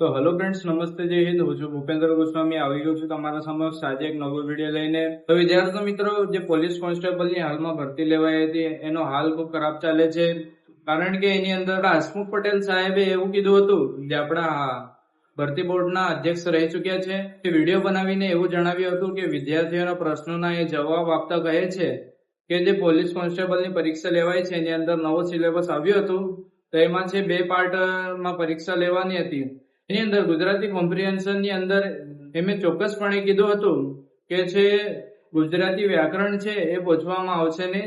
તો hello friends નમસ્તે, જય હિન્દ. હું છું ભૂપેન્દ્ર ગોસ્વામી. આવી ગયો છું તમારા સમક્ષ આજે એક નવો વીડિયો લઈને. તો વિદ્યાર્થી મિત્રો, જે પોલીસ કોન્સ્ટેબલની હાલમાં ભરતી લેવાઈ હતી, એનો હાલ ખૂબ ખરાબ ચાલે છે. કારણ કે એની અંદર હસમુખ પટેલ સાહેબે એવું કીધું હતું જે આપણા ભરતી બોર્ડના અધ્યક્ષ રહી ચુક્યા છે. તે વીડિયો બનાવીને એવું જણાવ્યું હતું કે વિદ્યાર્થીઓના પ્રશ્નોના એ જવાબ આપતા કહે છે કે જે પોલીસ કોન્સ્ટેબલની પરીક્ષા લેવાય છે, એની અંદર નવો સિલેબસ આવ્યો હતું. તો એમાં છે, બે પાર્ટમાં પરીક્ષા લેવાની હતી. એની અંદર ગુજરાતી કોમ્પ્રિહેન્શનની અંદર એમે ચોક્કસપણે કીધું હતું કે છે ગુજરાતી વ્યાકરણ છે એ પૂછવામાં આવશે ને.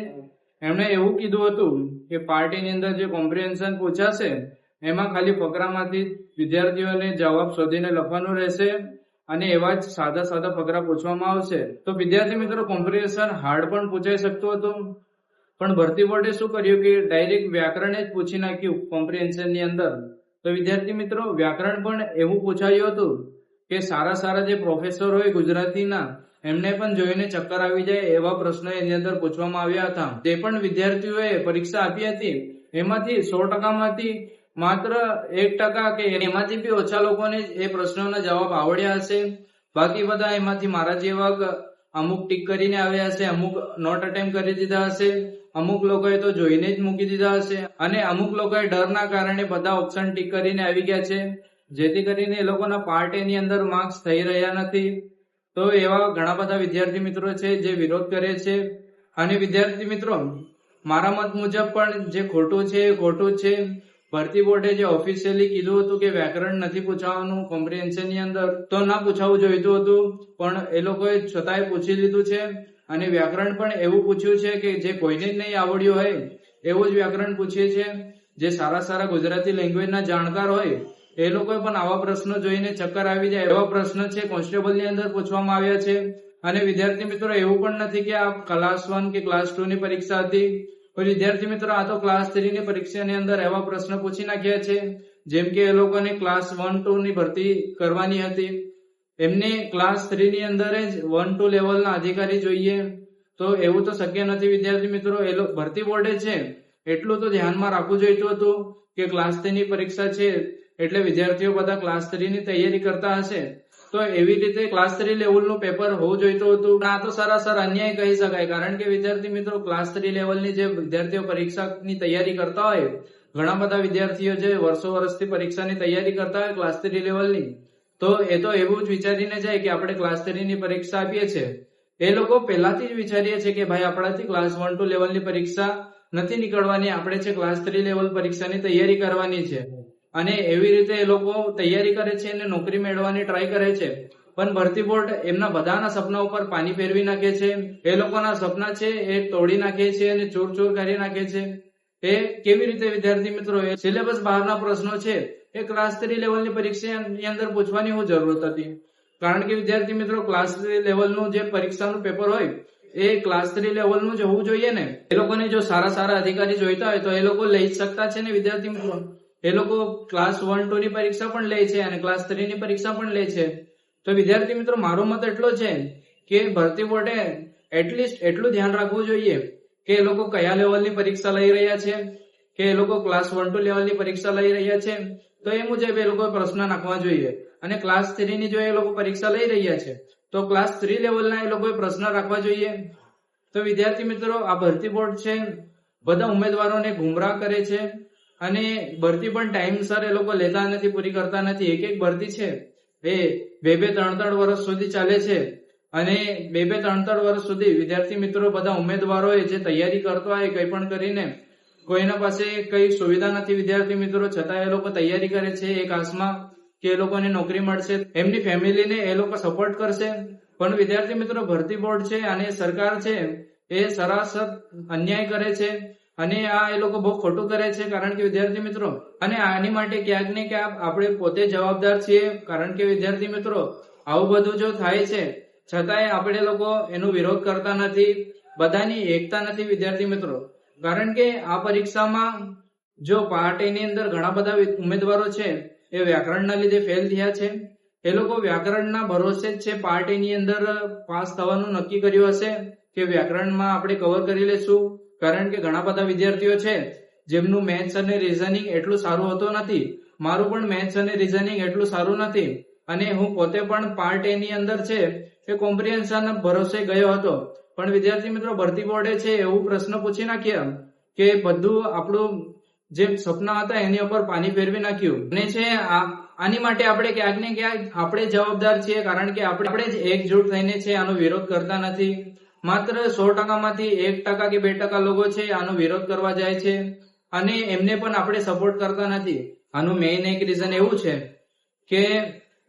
એમણે એવું કીધું હતું કે પાર્ટીની અંદર જે કોમ્પ્રિહેન્શન પૂછાશે, એમાં ખાલી ફકરામાંથી વિદ્યાર્થીઓને જવાબ શોધીને લખવાનું રહેશે અને એવા જ સાદા સાદા ફકરા પૂછવામાં આવશે. તો વિદ્યાર્થી મિત્રો કોમ્પ્રિહેન્શન હાર્ડ પણ પૂછાઈ શકતું હતું. પણ ભરતી બોર્ડે શું કર્યું કે ડાયરેક્ટ વ્યાકરણ જ પૂછી નાખ્યું કોમ્પ્રિહેન્શનની અંદર. તો વિદ્યાર્થી મિત્રો, વ્યાકરણ પણ એવું પૂછાયું હતું કે સારા સારા જે પ્રોફેસર હોય ગુજરાતીના, એમને પણ જોઈને ચક્કર આવી જાય એવા પ્રશ્નો એની અંદર પૂછવામાં આવ્યા હતા. તે પણ વિદ્યાર્થીઓએ પરીક્ષા આપી હતી. એમાંથી સો ટકામાંથી માત્ર એક ટકા કે એમાંથી બી ઓછા લોકોને એ પ્રશ્નોના જવાબ આવડ્યા હશે. બાકી બધા એમાંથી મારા જેવા અમુક ટીક કરીને આવ્યા હશે, અમુક નોટ અટેમ્પ કરી દીધા હશે. અમુક લોકોએ તો જોઈને જ મૂકી દીધા હશે. અને અમુક લોકોએ ડરના કારણે બધા ઓપ્શન ટીક કરીને આવી ગયા છે. જેથી કરીને એ લોકોના પાર્ટ એની અંદર માર્ક્સ થઈ રહ્યા નથી. તો એવા ઘણા બધા વિદ્યાર્થી મિત્રો છે જે વિરોધ કરે છે. અને વિદ્યાર્થી મિત્રો, મારા મત મુજબ પણ જે ખોટું છે એ ખોટું છે. ભરતી બોર્ડે જે ઓફિશિયલી કીધું હતું કે વ્યાકરણ નથી પૂછાવાનું કોમ્પ્રિહેન્શનની અંદર, તો ના પૂછાવું જોઈતું હતું. પણ એ લોકોએ છતાંય પૂછી લીધું છે. અને વ્યાકરણ પણ એવું પૂછ્યું છે કે જે કોઈને જ નહીં આવડ્યું હોય, એવું જ વ્યાકરણ પૂછીએ છે. જે સારા સારા ગુજરાતી લેંગ્વેજના જાણકાર હોય, એ લોકોએ પણ આવા પ્રશ્નો જોઈને ચક્કર આવી જાય. એવા પ્રશ્ન છે, કોન્સ્ટેબલની અંદર પૂછવામાં આવ્યા છે. અને વિદ્યાર્થી મિત્રો, એવું પણ નથી કે આ ક્લાસ વન કે ક્લાસ ટુ ની પરીક્ષા હતી. વિદ્યાર્થી મિત્રો, આ તો ક્લાસ થ્રી ની પરીક્ષાની અંદર એવા પ્રશ્ન પૂછી નાખ્યા છે. જેમ કે એ લોકોને ક્લાસ વન ટુ ની ભરતી કરવાની હતી. એમને ક્લાસ થ્રી ની અંદર જ વન ટુ લેવલના અધિકારી જોઈએ. તો એવું તો શક્ય નથી વિદ્યાર્થી મિત્રો, એ લોકો ભરતી બોર્ડે છે. એટલું તો ધ્યાનમાં રાખવું જોઈતું હતું કે ક્લાસ થ્રી ની પરીક્ષા છે, એટલે વિદ્યાર્થીઓ બધા ક્લાસ થ્રી ની તૈયારી કરતા હશે. તો એવી રીતે ક્લાસ થ્રી લેવલનું પેપર હોવું જોઈતું હતું. આ તો સરાસર અન્યાય કહી શકાય. કારણ કે વિદ્યાર્થી મિત્રો ક્લાસ થ્રી લેવલની જે વિદ્યાર્થીઓ પરીક્ષાની તૈયારી કરતા હોય, ઘણા બધા વિદ્યાર્થીઓ જે વર્ષો વર્ષથી પરીક્ષાની તૈયારી કરતા હોય ક્લાસ થ્રી લેવલની તો એ તો એવું જ વિચારીને જાય કે આપણે ક્લાસ થ્રી ની પરીક્ષા આપીએ છીએ. એ લોકો પહેલાથી જ વિચારીએ છે કે ભાઈ આપણાથી ક્લાસ વન ટુ લેવલની પરીક્ષા નથી નીકળવાની, આપણે છે ક્લાસ થ્રી લેવલ પરીક્ષાની તૈયારી કરવાની છે. અને એવી રીતે એ લોકો તૈયારી કરે છે અને નોકરી મેળવવાની ટ્રાય કરે છે. પણ ભરતી બોર્ડ એમના બધાના સપના ઉપર પાણી ફેરવી નાખે છે. એ લોકોના સપના છે એ તોડી નાખે છે અને ચોર ચોર કરી નાખે છે. એ કેવી રીતે વિદ્યાર્થી મિત્રો સિલેબસ બહારના પ્રશ્નો છે. એ ક્લાસ થ્રી લેવલની પરીક્ષાની અંદર પૂછવાની હું જરૂરત હતી. કારણ કે વિદ્યાર્થી મિત્રો ક્લાસ થ્રી લેવલનું જે પરીક્ષાનું પેપર હોય, એ ક્લાસ થ્રી લેવલનું જ હોવું જોઈએ ને. એ લોકોને જો સારા સારા અધિકારી જોઈતા હોય તો એ લોકો લઈ શકતા છે ને વિદ્યાર્થી મિત્રો? એ લોકો ક્લાસ વન ટુ ની પરીક્ષા પણ લે છે અને ક્લાસ થ્રી ની પરીક્ષા પણ લે છે. તો વિદ્યાર્થી મિત્રો, મારો મત એટલો છે કે ભરતી બોર્ડે એટલીસ્ટ એટલું ધ્યાન રાખવું જોઈએ કે એ લોકો કયા લેવલની પરીક્ષા લઈ રહ્યા છે, કે એ લોકો ક્લાસ વન ટુ લેવલની પરીક્ષા લઈ રહ્યા છે તો એ મુજબ એ લોકો પ્રશ્ન નાખવા જોઈએ. અને ક્લાસ થ્રી ની જો એ લોકો પરીક્ષા લઈ રહ્યા છે, તો ક્લાસ થ્રી લેવલના એ લોકોએ પ્રશ્ન રાખવા જોઈએ. તો વિદ્યાર્થી મિત્રો, આ ભરતી બોર્ડ છે. બધા ઉમેદવારોને ગુમરાહ કરે છે. અને ભરતી પણ ટાઈમસર એ લોકો લેતા નથી, પૂરી કરતા નથી. એક એક ભરતી છે. એ બે બે ત્રણ ત્રણ વર્ષ સુધી ચાલે છે. અને બે બે ત્રણ ત્રણ વર્ષ સુધી વિદ્યાર્થી મિત્રો, બધા ઉમેદવારો જે તૈયારી કરતો હોય કંઈ પણ કરીને કોઈના પાસે કઈ સુવિધા નથી, વિદ્યાર્થી મિત્રો, છતાં એ લોકો તૈયારી કરે છે એક આસમાં કે એ લોકોને નોકરી મળશે. એમની ફેમિલીને એ લોકો સપોર્ટ કરશે. પણ વિદ્યાર્થી મિત્રો, ભરતી બોર્ડ છે અને સરકાર છે, એ સરાસર અન્યાય કરે છે અને આ એ લોકો બહુ ખોટું કરે છે. કારણ કે વિદ્યાર્થી મિત્રો, અને આની માટે ક્યાંક ને ક્યાંક આપણે પોતે જવાબદાર છીએ. કારણ કે વિદ્યાર્થી મિત્રો, આવું બધું જો થાય છે, છતાંય આપણે લોકો એનો વિરોધ કરતા નથી. બધાની એકતા નથી વિદ્યાર્થી મિત્રો. કારણ કે આ પરીક્ષામાં જો પાર્ટીની અંદર ઘણા બધા ઉમેદવારો છે, એ વ્યાકરણના લીધે ફેલ થયા છે. એ લોકો વ્યાકરણના ભરોસે જ છે, પાર્ટીની અંદર પાસ થવાનું નક્કી કર્યું હશે કે વ્યાકરણમાં આપણે કવર કરી લેશું. કારણ કે ઘણા બધા વિદ્યાર્થીઓ છે, જેમનું મેથ્સ અને રિઝનિંગ એટલું સારું હોતું નથી. મારું પણ મેથ્સ અને રિઝનિંગ એટલું સારું નથી. અને હું પોતે પણ પાર્ટ એની અંદર છે, એ કોમ્પ્રિહેન્શન ભરોસે ગયો હતો. પણ વિદ્યાર્થી મિત્રો, ભરતી બોર્ડે છે એવું પ્રશ્ન પૂછી નાખ્યા કે બધું આપણું જે સપના હતા એની ઉપર પાણી ફેરવી નાખ્યું. અને છે આની માટે આપણે ક્યાંક ને ક્યાંક આપણે જવાબદાર છીએ, કારણ કે આપણે આપણે જ એકજૂટ થઈને છે, આનો વિરોધ કરતા નથી. માત્ર સો ટકામાંથી એક ટકા કે બે ટકા લોકો છે, આનો વિરોધ કરવા જાય છે. અને એમને પણ આપણે સપોર્ટ કરતા નથી. આનું મેઇન એક રીઝન એવું છે કે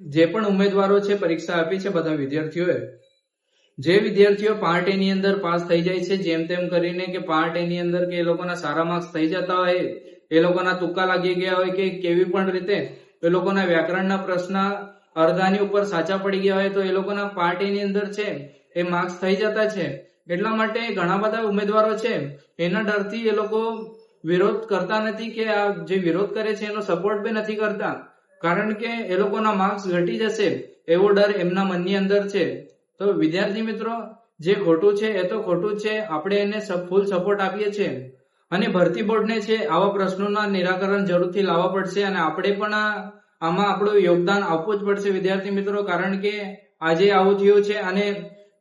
જે પણ ઉમેદવારો છે, પરીક્ષા આપી છે બધા વિદ્યાર્થીઓએ જે વિદ્યાર્થીઓ પાર્ટ એની અંદર પાસ થઈ જાય છે, જેમ તેમ કરીને કે પાર્ટ એની અંદર કે એ લોકોના સારા માર્ક્સ થઈ જતા હોય, એ લોકોના તુક્કા લાગી ગયા હોય કે કેવી પણ રીતે એ લોકોના વ્યાકરણના પ્રશ્ન અડધાની ઉપર સાચા પડી ગયા હોય તો એ લોકોના પાર્ટ એની અંદર છે, એ માર્ક્સ થઈ જતા છે. એટલા માટે ઘણા બધા ઉમેદવારો છે, એના ડરથી એ લોકો વિરોધ કરતા નથી કે આ જે વિરોધ કરે છે એનો સપોર્ટ બી નથી કરતા. કારણ કે એ લોકોના માર્ક્સ ઘટી જશે એવો ડર એમના મનની અંદર છે. તો વિદ્યાર્થી મિત્રો, જે ખોટું છે એ તો ખોટું છે. આપણે એને ફૂલ સપોર્ટ આપીએ છીએ. અને ભરતી બોર્ડને છે આવા પ્રશ્નોના નિરાકરણ જરૂરથી લાવવા પડશે અને આપણે પણ આમાં આપણું યોગદાન આપવું જ પડશે વિદ્યાર્થી મિત્રો, કારણ કે આજે આવું થયું છે અને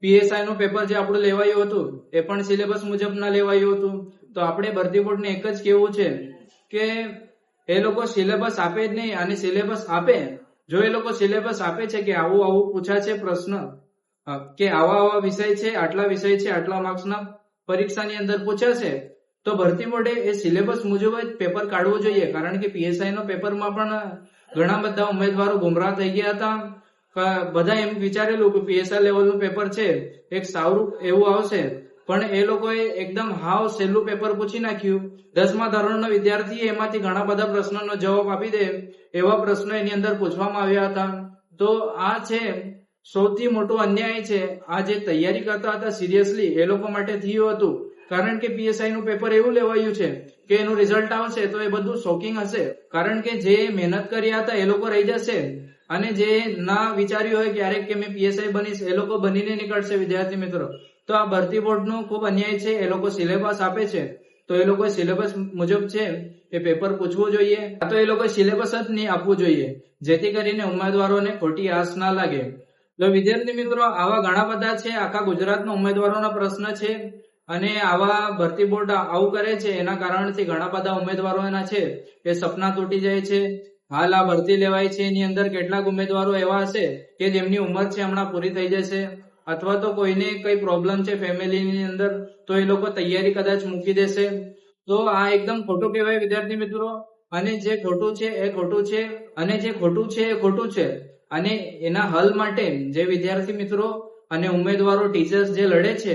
પીએસઆઈ નું પેપર જે આપણું લેવાયું હતું, એ પણ સિલેબસ મુજબ ના લેવાયું હતું. તો આપણે ભરતી બોર્ડને એક જ કેવું છે કે એ લોકો સિલેબસ આપે જ નહીં અને સિલેબસ આપે. જો એ લોકો સિલેબસ આપે છે કે આવું આવું પૂછા છે પ્રશ્ન કે આવા આવા વિષય છે, આટલા વિષય છે, આટલા માર્ક્સના પરીક્ષાની અંદર પૂછાશે, તો ભરતી બોર્ડે એ સિલેબસ મુજબ જ પેપર કાઢવું જોઈએ. કારણ કે પીએસઆઈ નો પેપરમાં પણ ઘણા બધા ઉમેદવારો ગુમરાહ થઈ ગયા હતા. બધા એમ વિચારેલું કે પીએસઆઈ લેવલનું પેપર છે, એક સારું એવું આવશે. પણ એ લોકોએ એકદમ હાવ સહેલું પેપર પૂછી નાખ્યું. દસમા ધોરણનો વિદ્યાર્થી એમાંથી ઘણા બધા પ્રશ્નોનો જવાબ આપી દે, એવા પ્રશ્નો એની અંદર પૂછવામાં આવ્યા હતા. તો આ છે સૌથી મોટો અન્યાય છે. આ જે તૈયારી કરતા હતા સિરિયસલી એ લોકો માટે થયું હતું. કારણ કે પીએસઆઈ નું પેપર એવું લેવાયું છે કે એનું રિઝલ્ટ આવશે તો એ બધું શોકિંગ હશે. કારણ કે જે મહેનત કર્યા હતા એ લોકો રહી જશે. અને જે ના વિચાર્યું હોય ક્યારેક કે મેં પીએસઆઈ બનીશ, એ લોકો બનીને નીકળશે, વિદ્યાર્થી મિત્રો. તો આ ભરતી બોર્ડનું ખૂબ અન્યાય છે. એ લોકો સિલેબસ આપે છે. તો એ લોકો સિલેબસ મુજબ છે એ પેપર પૂછવું જોઈએ. તો એ લોકો સિલેબસ જ નહીં આપવું જોઈએ. જેથી કરીને ઉમેદવારોને ખોટી આશ ના લાગે. તો વિદ્યાર્થી મિત્રો, આવા ઘણા બધા છે, આખા ગુજરાતના ઉમેદવારોના પ્રશ્ન છે અને આવા ભરતી બોર્ડ આવું કરે છે, એના કારણથી ઘણા બધા ઉમેદવારોના છે એ સપના તૂટી જાય છે. હાલ આ ભરતી લેવાય છે, એની અંદર કેટલાક ઉમેદવારો એવા હશે કે જેમની ઉંમર છે હમણાં પૂરી થઈ જશે અથવા તો કોઈને કઈ પ્રોબ્લેમ છે ફેમિલીની અંદર, તો એ લોકો તૈયારી કદાચ મૂકી દેશે. તો આ એકદમ ખોટું કહેવાય વિદ્યાર્થી મિત્રો. અને જે ખોટું છે એ ખોટું છે, અને જે ખોટું છે એ ખોટું છે. અને એના હલ માટે જે વિદ્યાર્થી મિત્રો અને ઉમેદવારો ટીચર્સ જે લડે છે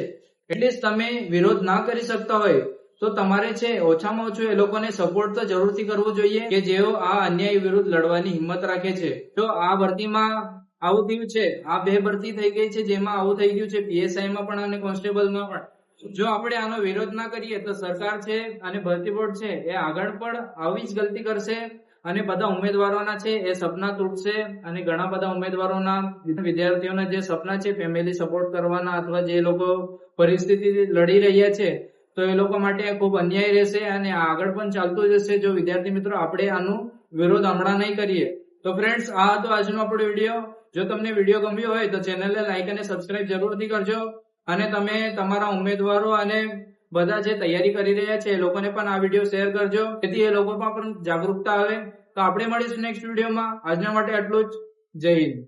એટલીસ્ટ તમે વિરોધ ના કરી શકતા હોય, તો તમારે છે ઓછામાં ઓછું એ લોકોને સપોર્ટ તો જરૂરથી કરવો જોઈએ કે જેઓ આ અન્યાય વિરુદ્ધ લડવાની હિંમત રાખે છે. તો આ ભરતીમાં આવું થયું છે, આ બે ભરતી થઈ ગઈ છે, જેમાં આવું થઈ ગયું છે પીએસઆઈમાં પણ અને કોન્સ્ટેબલમાં પણ. જો આપણે આનો વિરોધ ના કરીએ, તો સરકાર છે અને ભરતી બોર્ડ છે એ આગળ પણ આવી જ ગલતી કરશે. અને બધા ઉમેદવારોના છે, એ સપના તૂટશે અને ઘણા બધા ઉમેદવારોના વિદ્યાર્થીઓના જે સપના છે ફેમિલી સપોર્ટ કરવાના અથવા જે લોકો પરિસ્થિતિ લડી રહ્યા છે, તો એ લોકો માટે ખૂબ અન્યાય રહેશે અને આગળ પણ ચાલતું જશે. જો વિદ્યાર્થી મિત્રો, આપણે આનું વિરોધ હમણાં નહીં કરીએ. તો ફ્રેન્ડ્સ આ હતો આજનો આપણો વીડિયો. જો તમને વીડિયો ગમ્યો હોય, તો ચેનલને લાઈક અને સબસ્ક્રાઇબ જરૂરથી કરજો. અને તમે તમારા ઉમેદવારો અને બધા જે તૈયારી કરી રહ્યા છે એ લોકોને પણ આ વીડિયો શેર કરજો. જેથી એ લોકોમાં પણ જાગૃતતા આવે. તો આપણે મળીશું નેક્સ્ટ વિડીયોમાં આજના માટે આટલું જ. જય હિન્દ.